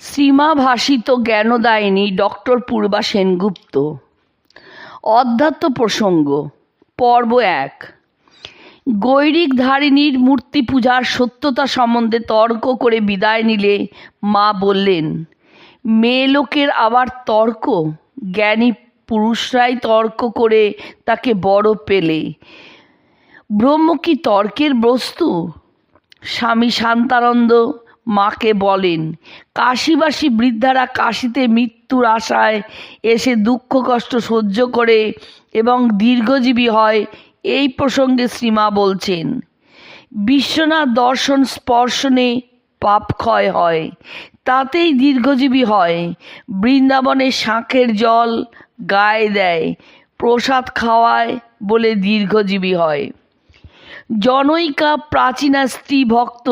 শ্রীমা ভাষিত জ্ঞানদায়িনী ডক্টর পূর্বা সেনগুপ্ত। অধ্যাত্ম প্রসঙ্গ, পর্ব এক। গৈরিক ধারিণীর মূর্তি পূজার সত্যতা সম্বন্ধে তর্ক করে বিদায় নিলে মা বললেন, মেয়ে লোকের আবার তর্ক? জ্ঞানী পুরুষরাই তর্ক করে তাকে বড় পেলে। ব্রহ্ম কি তর্কের বস্তু? স্বামী শান্তানন্দ মাকে বলেন, কাশিবাসী বৃদ্ধারা কাশিতে মৃত্যুর আশায় এসে দুঃখ কষ্ট সহ্য করে এবং দীর্ঘজীবী হয়, এই প্রসঙ্গে শ্রীমা বলছেন। বিশ্বনাথ দর্শন স্পর্শনে পাপ ক্ষয় হয়, তাতেই দীর্ঘজীবী হয়। বৃন্দাবনে শাঁখের জল গায়ে দেয়, প্রসাদ খাওয়ায় বলে দীর্ঘজীবী হয়। জনৈকা প্রাচীনা স্ত্রী ভক্ত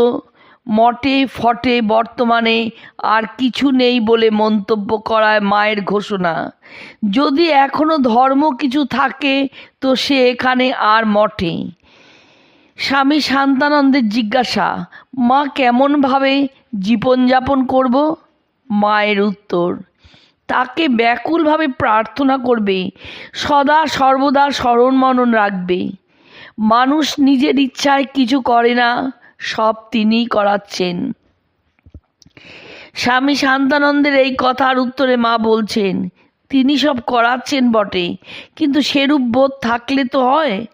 মঠে, ফটে, বর্তমানে আর কিছু নেই বলে মন্তব্য করায় মায়ের ঘোষণা। যদি এখনও ধর্ম কিছু থাকে, তো সে এখানে আর মঠে। স্বামী শান্তানন্দের জিজ্ঞাসা, মা কেমনভাবে জীবনযাপন করব? মায়ের উত্তর, তাকে ব্যাকুলভাবে প্রার্থনা করবে, সদা সর্বদা স্মরণ মনন রাখবে। মানুষ নিজের ইচ্ছায় কিছু করে না সব তিনিই করাচ্ছেন। স্বামী শান্তানন্দের এই কথার উত্তরে মা বলছেন, তিনি সব করাচ্ছেন বটে, কিন্তু সেরূপ বোধ থাকলে তো হয়।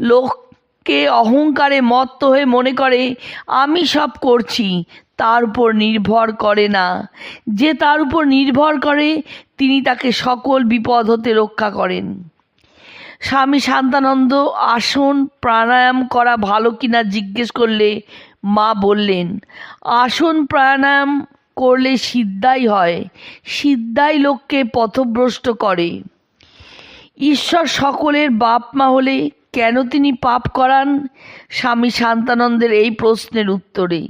লোককে অহংকারে মত্ত হয়ে মনে করে, আমি সব করছি, তার উপর নির্ভর করে না। যে তার উপর নির্ভর করে, তিনি তাকে সকল বিপদ হতে রক্ষা করেন। স্বামী শান্তানন্দ আসন প্রাণায়াম করা ভালো কিনা জিজ্ঞেস করলে মা বললেন, আসন প্রাণায়াম করলে সিদ্ধাই হয়, সিদ্ধাই লোককে পথভ্রষ্ট করে। ঈশ্বর সকলের বাপ মা হলে কেন তিনি পাপ করান? স্বামী শান্তানন্দের এই প্রশ্নের উত্তরে।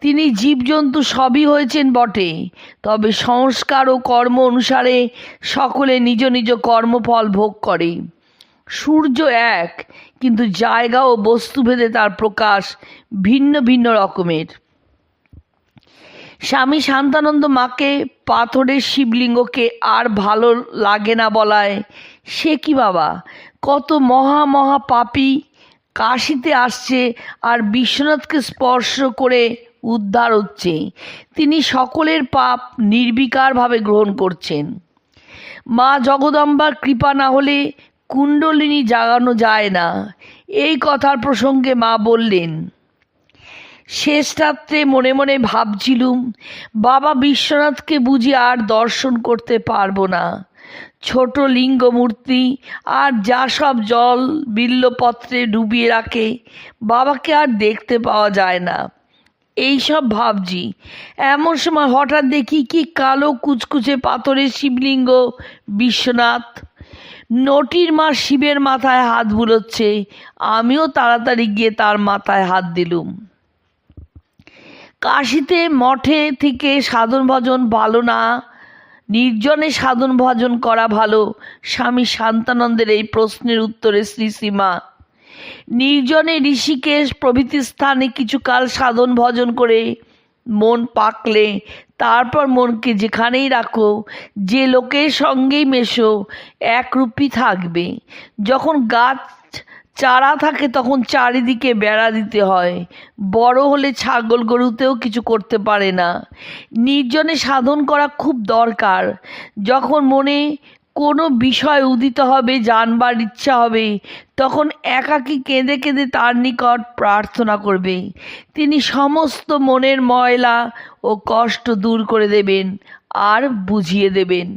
তিনি জীবজন্তু সবই হয়েছেন বটে, তবে সংস্কার ও কর্ম অনুসারে সকলে নিজ নিজ কর্মফল ভোগ করে। সূর্য এক, কিন্তু জায়গা ও বস্তুভেদে তার প্রকাশ ভিন্ন ভিন্ন রকমের। স্বামী শান্তানন্দ মাকে পাথরের শিবলিঙ্গকে আর ভালো লাগে না বলায়, সে কি বাবা? কত মহা মহা পাপী। কাশিতে আসছে আর বিশ্বনাথকে স্পর্শ করে উদ্ধার হচ্ছে। তিনি সকলের পাপ নির্বিকারভাবে গ্রহণ করছেন। মা জগদম্বার কৃপা না হলে কুণ্ডলিনী জাগানো যায় না। এই কথার প্রসঙ্গে মা বললেন, শেষ রাত্রে মনে মনে ভাবছিলুম, বাবা বিশ্বনাথকে বুঝি আর দর্শন করতে পারব না। ছোট লিঙ্গ মূর্তি আর যা সব জল বিল্লপত্রে ডুবিয়ে রাখে, বাবাকে আর দেখতে পাওয়া যায় না। এই সব ভাবছি, এমন সময় হঠাৎ দেখি কি কালো কুচকুচে পাথরের শিবলিঙ্গ বিশ্বনাথ নটির মা শিবের মাথায় হাত বুলোচ্ছে, আমিও তাড়াতাড়ি গিয়ে তার মাথায় হাত দিলুম। কাশিতে মঠে থেকে সাধন ভজন ভালো না, নির্জনে সাধন ভজন করা ভালো, স্বামী শান্তানন্দের এই প্রশ্নের উত্তরে শ্রী শ্রীমা। নির্জনে ঋষিকেশ প্রভৃতি স্থানে কিছুকাল সাধন ভজন করে মন পাকলে তারপর মনকে যেখানেই রাখো, যে লোকের সঙ্গেই মেশো একরূপই থাকবে। যখন গাছ চারা থাকে, তখন চারিদিকে বেড়া দিতে হয়। বড় হলে ছাগল গরুতেও কিছু করতে পারে না। নির্জনে সাধন করা খুব দরকার। যখন মনে কোনো বিষয় উদিত হবে, জানবার ইচ্ছা হবে, তখন একাকী কেঁদে কেঁদে তার নিকট প্রার্থনা করবে। তিনি সমস্ত মনের ময়লা ও কষ্ট দূর করে দেবেন আর বুঝিয়ে দেবেন।